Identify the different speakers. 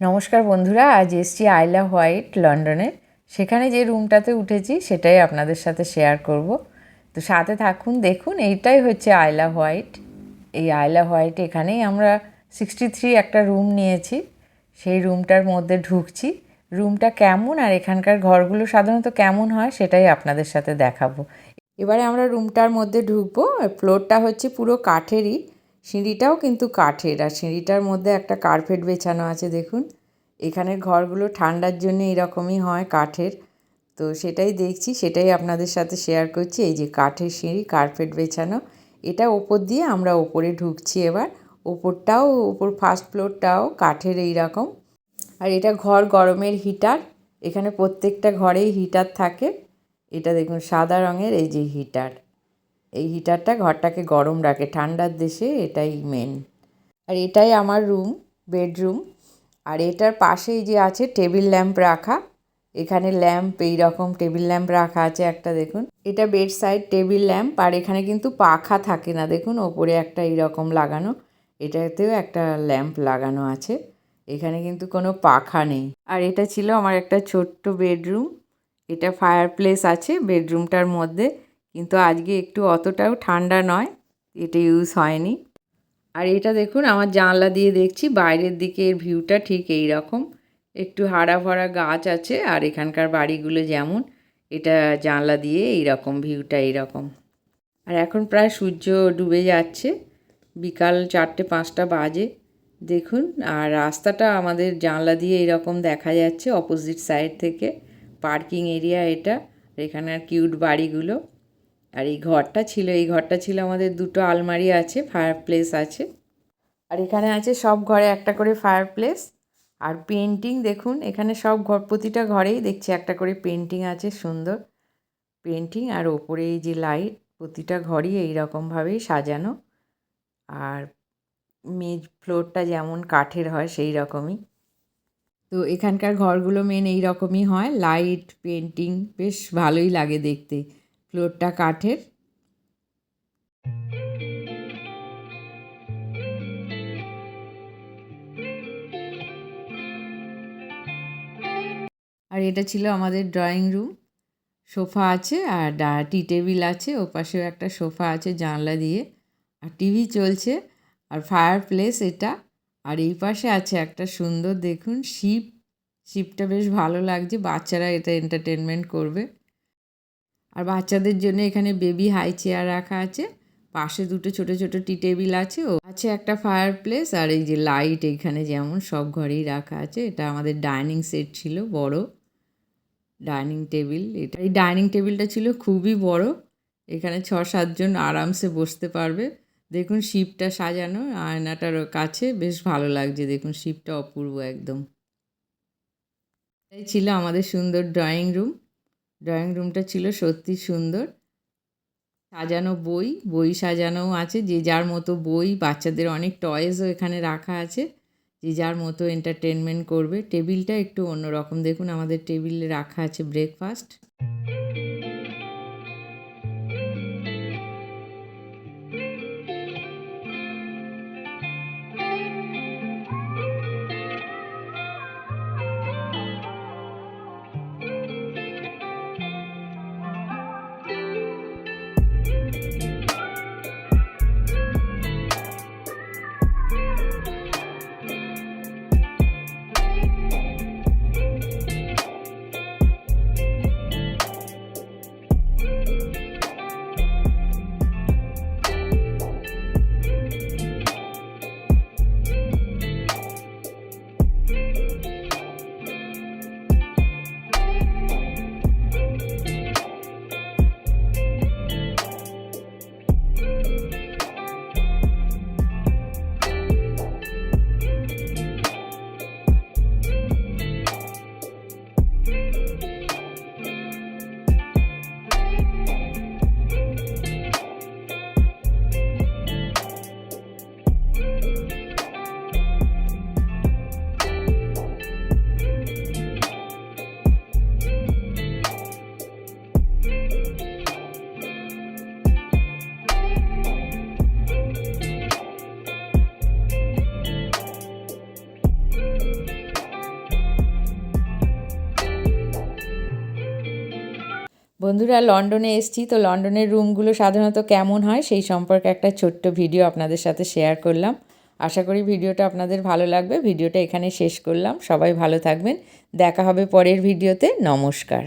Speaker 1: নমস্কার বন্ধুরা, আজ এসছি আইলা হোয়াইট লন্ডনের সেখানে যে রুমটাতে উঠেছি, সেটাই আপনাদের সাথে শেয়ার করব। তো সাথে থাকুন, দেখুন, এইটাই হচ্ছে আইলা হোয়াইট। এই আইলা হোয়াইট এখানেই আমরা সিক্সটি থ্রি একটা রুম নিয়েছি। সেই রুমটার মধ্যে ঢুকছি। রুমটা কেমন আর এখানকার ঘরগুলো সাধারণত কেমন হয়, সেটাই আপনাদের সাথে দেখাবো। এবারে আমরা রুমটার মধ্যে ঢুকবো। ফ্লোরটা হচ্ছে পুরো কাঠেরই। সিঁড়িটাও কিন্তু কাঠের, আর সিঁড়িটার মধ্যে একটা কার্পেট বেছানো আছে, দেখুন। এখানের ঘরগুলো ঠান্ডার জন্য এরকমই হয় কাঠের। তো সেটাই দেখছি, সেটাই আপনাদের সাথে শেয়ার করছি। এই যে কাঠের সিঁড়ি কার্পেট বেছানো, এটা ওপর দিয়ে আমরা ওপরে ঢুকছি এবার। ওপরটাও, ওপর ফার্স্ট ফ্লোরটাও কাঠের এই রকম আর এটা ঘর গরমের হিটার এখানে প্রত্যেকটা ঘরেই হিটার থাকে। এটা দেখুন, সাদা রঙের এই যে হিটার এই হিটারটা ঘরটাকে গরম রাখে, ঠান্ডার দেশে এটাই মেন আর এটাই আমার রুম বেডরুম আর এটার পাশেই যে আছে টেবিল ল্যাম্প রাখা, এখানে ল্যাম্প এই রকম টেবিল ল্যাম্প রাখা আছে একটা, দেখুন। এটা বেড সাইড টেবিল ল্যাম্প আর এখানে কিন্তু পাখা থাকে না, দেখুন, ওপরে একটা এইরকম লাগানো। এটাতেও একটা ল্যাম্প লাগানো আছে, এখানে কিন্তু কোনো পাখা নেই। আর এটা ছিল আমার একটা ছোট্ট বেডরুম এটা ফায়ার প্লেস আছে বেডরুমটার মধ্যে। কিন্তু আজকে একটু অতটাও ঠান্ডা নয়, এটা ইউজ হয়নি। আর এটা দেখুন, আমার জানলা দিয়ে দেখছি, বাইরের দিকে এর ভিউটা ঠিক এই রকম একটু হারা ভরা গাছ আছে, আর এখানকার বাড়িগুলো যেমন, এটা জানলা দিয়ে এই রকম ভিউটা এইরকম। আর এখন প্রায় সূর্য ডুবে যাচ্ছে, বিকাল চারটে পাঁচটা বাজে। দেখুন, আর রাস্তাটা আমাদের জানলা দিয়ে এরকম দেখা যাচ্ছে অপোজিট সাইড থেকে। পার্কিং এরিয়া এটা, এখানে আর কিউট বাড়িগুলো। আর এই ঘরটা ছিল, এই ঘরটা ছিল আমাদের দুটো আলমারি আছে ফায়ার প্লেস আছে। আর এখানে আছে সব ঘরে একটা করে ফায়ার প্লেস আর পেন্টিং দেখুন, এখানে সব ঘর, প্রতিটা ঘরেই দেখছি একটা করে পেন্টিং আছে সুন্দর। পেন্টিং আর ওপরে এই যে লাইট প্রতিটা ঘরই এই রকমভাবেই সাজানো। আর মেজ ফ্লোরটা যেমন কাঠের হয়, সেই রকমই। তো এখানকার ঘরগুলো মেন এই রকমই হয়। লাইট পেন্টিং বেশ ভালোই লাগে দেখতে। ফ্লোরটা কাঠের। আর এটা ছিল আমাদের ড্রয়িং রুম। সোফা আছে আর টি টেবিল আছে ও পাশেও একটা সোফা আছে জানলা দিয়ে। আর টিভি চলছে আর ফায়ার প্লেস এটা। আর এই পাশে আছে একটা সুন্দর দেখুন শিপ। শিপটা বেশ ভালো লাগছে, বাচ্চারা এটা এন্টারটেনমেন্ট করবে। আর বাচ্চাদের জন্য এখানে বেবি হাই চেয়ার রাখা আছে। পাশে দুটো ছোট ছোট টি টেবিল আছে, ও আছে একটা ফায়ার প্লেস আর এই যে লাইট এখানে যেমন সব ঘরেই রাখা আছে। এটা আমাদের ডাইনিং সেট ছিল, বড় ডাইনিং টেবিল এটা এই ডাইনিং টেবিলটা ছিল খুবই বড়। এখানে ছ সাতজন আরামসে বসতে পারবে। দেখুন শিপটা সাজানো, আয়নাটার কাছে বেশ ভালো লাগছে। দেখুন শিপটা অপূর্ব একদম। এটাই ছিল আমাদের সুন্দর ড্রয়িং রুম ড্রয়িং রুমটা ছিল সত্যি সুন্দর। সাজানো বই বই সাজানোও আছে, যে যার মতো বই, বাচ্চাদের অনেক টয়েসও এখানে রাখা আছে, যে যার মতো এন্টারটেনমেন্ট করবে। টেবিলটা একটু অন্যরকম। দেখুন, আমাদের টেবিলে রাখা আছে ব্রেকফাস্ট বন্ধুরা, লন্ডনে এসছি। তো লন্ডনের রুমগুলো সাধারণত কেমন হয় সেই সম্পর্কে একটা ছোট্ট ভিডিও আপনাদের সাথে শেয়ার করলাম। আশা করি ভিডিওটা আপনাদের ভালো লাগবে। ভিডিওটা এখানে শেষ করলাম। সবাই ভালো থাকবেন। দেখা হবে পরের ভিডিওতে। নমস্কার।